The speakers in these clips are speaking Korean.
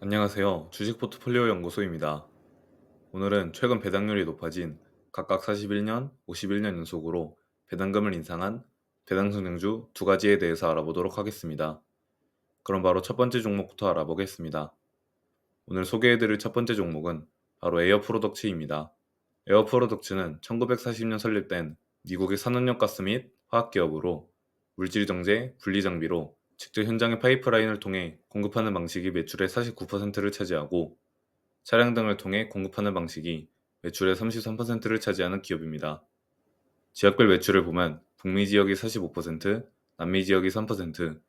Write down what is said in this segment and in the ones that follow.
안녕하세요. 주식 포트폴리오 연구소입니다. 오늘은 최근 배당률이 높아진 각각 41년, 51년 연속으로 배당금을 인상한 배당성장주 두 가지에 대해서 알아보도록 하겠습니다. 그럼 바로 첫 번째 종목부터 알아보겠습니다. 오늘 소개해드릴 첫 번째 종목은 바로 에어 프로덕츠입니다. 에어 프로덕츠는 1940년 설립된 미국의 산업용 가스 및 화학기업으로 물질 정제, 분리 장비로 직접 현장의 파이프라인을 통해 공급하는 방식이 매출의 49%를 차지하고 차량 등을 통해 공급하는 방식이 매출의 33%를 차지하는 기업입니다. 지역별 매출을 보면 북미 지역이 45%, 남미 지역이 3%,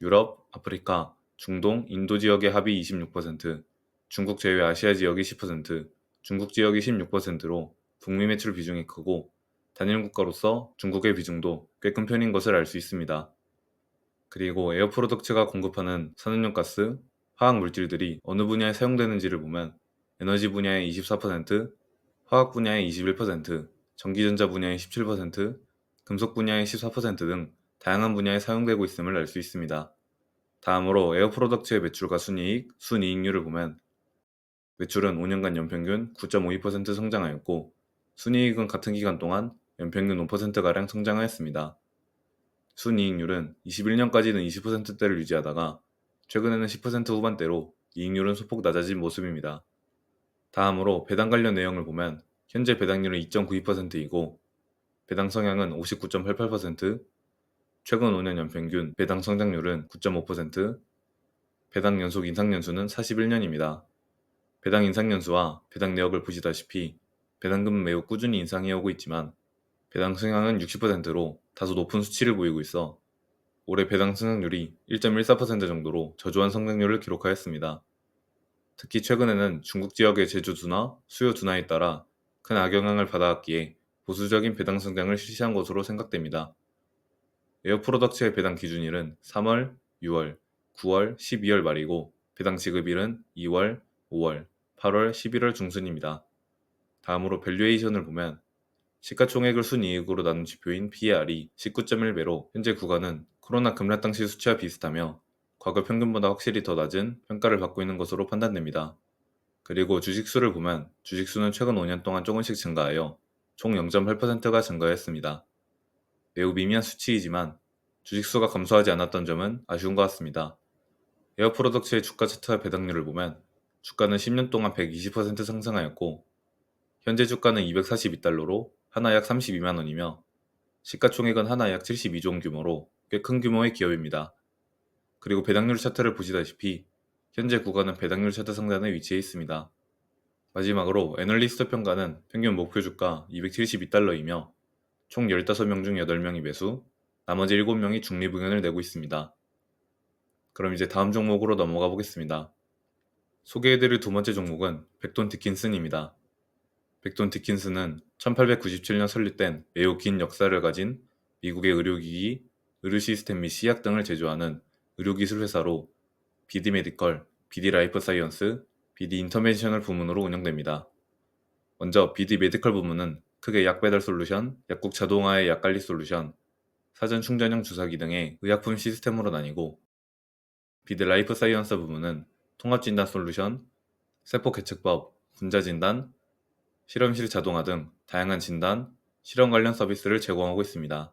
유럽, 아프리카, 중동, 인도 지역의 합이 26%, 중국 제외 아시아 지역이 10%, 중국 지역이 16%로 북미 매출 비중이 크고 단일 국가로서 중국의 비중도 꽤 큰 편인 것을 알 수 있습니다. 그리고 에어 프로덕츠가 공급하는 산업용 가스, 화학 물질들이 어느 분야에 사용되는지를 보면 에너지 분야의 24%, 화학 분야의 21%, 전기전자 분야의 17%, 금속 분야의 14%등 다양한 분야에 사용되고 있음을 알 수 있습니다. 다음으로 에어 프로덕츠의 매출과 순이익, 순이익률을 보면 매출은 5년간 연평균 9.52% 성장하였고 순이익은 같은 기간 동안 연평균 5%가량 성장하였습니다. 순이익률은 21년까지는 20%대를 유지하다가 최근에는 10% 후반대로 이익률은 소폭 낮아진 모습입니다. 다음으로 배당 관련 내용을 보면 현재 배당률은 2.92%이고 배당 성향은 59.88%, 최근 5년 연평균 배당 성장률은 9.5%, 배당 연속 인상 연수는 41년입니다. 배당 인상 연수와 배당 내역을 보시다시피 배당금은 매우 꾸준히 인상해 오고 있지만 배당 성향은 60%로 다소 높은 수치를 보이고 있어 올해 배당 성장률이 1.14% 정도로 저조한 성장률을 기록하였습니다. 특히 최근에는 중국 지역의 제조 둔화, 수요 둔화에 따라 큰 악영향을 받아왔기에 보수적인 배당 성장을 실시한 것으로 생각됩니다. 에어프로덕츠의 배당 기준일은 3월, 6월, 9월, 12월 말이고 배당 지급일은 2월, 5월, 8월, 11월 중순입니다. 다음으로 밸류에이션을 보면 시가총액을 순이익으로 나눈 지표인 PER이 19.1배로 현재 구간은 코로나 급락 당시 수치와 비슷하며 과거 평균보다 확실히 더 낮은 평가를 받고 있는 것으로 판단됩니다. 그리고 주식수를 보면 주식수는 최근 5년 동안 조금씩 증가하여 총 0.8%가 증가했습니다. 매우 미미한 수치이지만 주식수가 감소하지 않았던 점은 아쉬운 것 같습니다. 에어 프로덕츠의 주가 차트와 배당률을 보면 주가는 10년 동안 120% 상승하였고 현재 주가는 242달러로 하나 약 32만 원이며 시가총액은 하나 약 72조 원 규모로 꽤 큰 규모의 기업입니다. 그리고 배당률 차트를 보시다시피 현재 구간은 배당률 차트 상단에 위치해 있습니다. 마지막으로 애널리스트 평가는 평균 목표 주가 272달러이며 총 15명 중 8명이 매수, 나머지 7명이 중립 의견을 내고 있습니다. 그럼 이제 다음 종목으로 넘어가 보겠습니다. 소개해드릴 두 번째 종목은 백돈 디킨슨입니다. 백돈 디킨슨은 1897년 설립된 매우 긴 역사를 가진 미국의 의료기기, 의료 시스템 및 시약 등을 제조하는 의료기술 회사로 BD 메디컬, BD 라이프 사이언스, BD 인터벤셔널 부문으로 운영됩니다. 먼저 BD 메디컬 부문은 크게 약 배달 솔루션, 약국 자동화의 약 관리 솔루션, 사전 충전형 주사기 등의 의약품 시스템으로 나뉘고 BD 라이프 사이언스 부문은 통합 진단 솔루션, 세포 개측법, 분자 진단, 실험실 자동화 등 다양한 진단, 실험 관련 서비스를 제공하고 있습니다.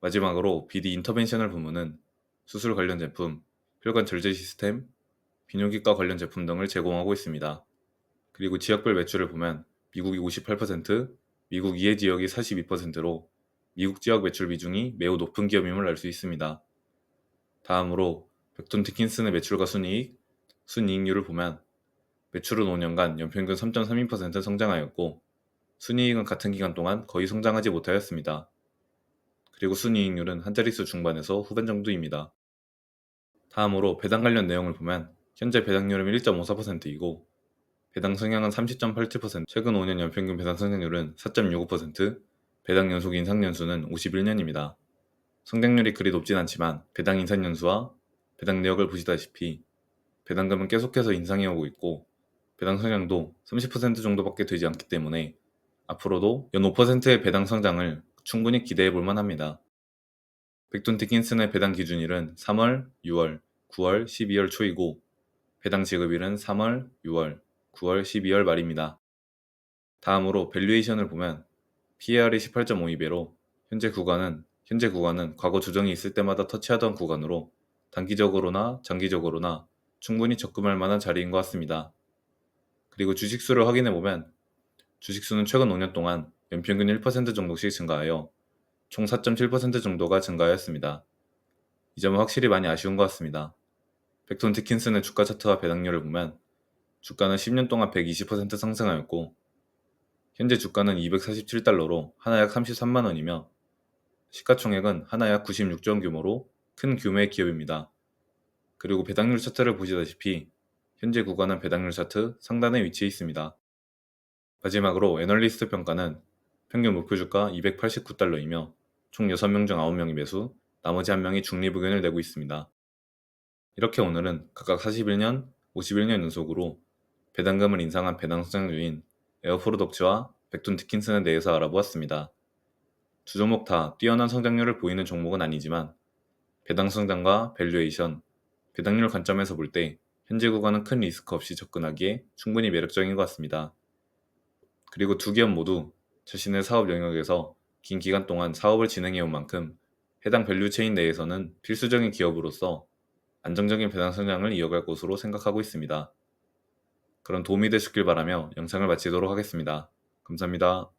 마지막으로 BD 인터벤셔널 부문은 수술 관련 제품, 혈관 절제 시스템, 비뇨기과 관련 제품 등을 제공하고 있습니다. 그리고 지역별 매출을 보면 미국이 58%, 미국 이해 지역이 42%로 미국 지역 매출 비중이 매우 높은 기업임을 알 수 있습니다. 다음으로 백톤 디킨슨의 매출과 순이익, 순이익률을 보면 매출은 5년간 연평균 3.32% 성장하였고 순이익은 같은 기간 동안 거의 성장하지 못하였습니다. 그리고 순이익률은 한 자릿수 중반에서 후반 정도입니다. 다음으로 배당 관련 내용을 보면 현재 배당률은 1.54%이고 배당 성향은 30.87%, 최근 5년 연평균 배당 성장률은 4.65%, 배당 연속 인상 연수는 51년입니다. 성장률이 그리 높진 않지만 배당 인상 연수와 배당 내역을 보시다시피 배당금은 계속해서 인상해 오고 있고 배당 성장도 30% 정도밖에 되지 않기 때문에 앞으로도 연 5%의 배당 성장을 충분히 기대해 볼 만합니다. 백돈 디킨슨의 배당 기준일은 3월, 6월, 9월, 12월 초이고 해당 지급일은 3월, 6월, 9월, 12월 말입니다. 다음으로 밸류에이션을 보면 PAR이 18.52배로 현재 구간은 현재 구간은 과거 조정이 있을 때마다 터치하던 구간으로 단기적으로나 장기적으로나 충분히 적금할 만한 자리인 것 같습니다. 그리고 주식수를 확인해 보면 주식수는 최근 5년 동안 연평균 1% 정도씩 증가하여 총 4.7% 정도가 증가하였습니다. 이 점은 확실히 많이 아쉬운 것 같습니다. 벡톤 디킨슨의 주가 차트와 배당률을 보면 주가는 10년 동안 120% 상승하였고 현재 주가는 247달러로 하나 약 33만 원이며 시가총액은 하나 약 96조 원 규모로 큰 규모의 기업입니다. 그리고 배당률 차트를 보시다시피 현재 구간은 배당률 차트 상단에 위치해 있습니다. 마지막으로 애널리스트 평가는 평균 목표 주가 289달러이며 총 6명 중 9명이 매수, 나머지 1명이 중립 의견을 내고 있습니다. 이렇게 오늘은 각각 41년, 51년 연속으로 배당금을 인상한 배당 성장주인 에어프로덕츠와 백톤 디킨슨에 대해서 알아보았습니다. 두 종목 다 뛰어난 성장률을 보이는 종목은 아니지만 배당 성장과 밸류에이션, 배당률 관점에서 볼때 현재 구간은 큰 리스크 없이 접근하기에 충분히 매력적인 것 같습니다. 그리고 두 기업 모두 자신의 사업 영역에서 긴 기간 동안 사업을 진행해온 만큼 해당 밸류 체인 내에서는 필수적인 기업으로서 안정적인 배당 성장을 이어갈 것으로 생각하고 있습니다. 그런 도움이 되셨길 바라며 영상을 마치도록 하겠습니다. 감사합니다.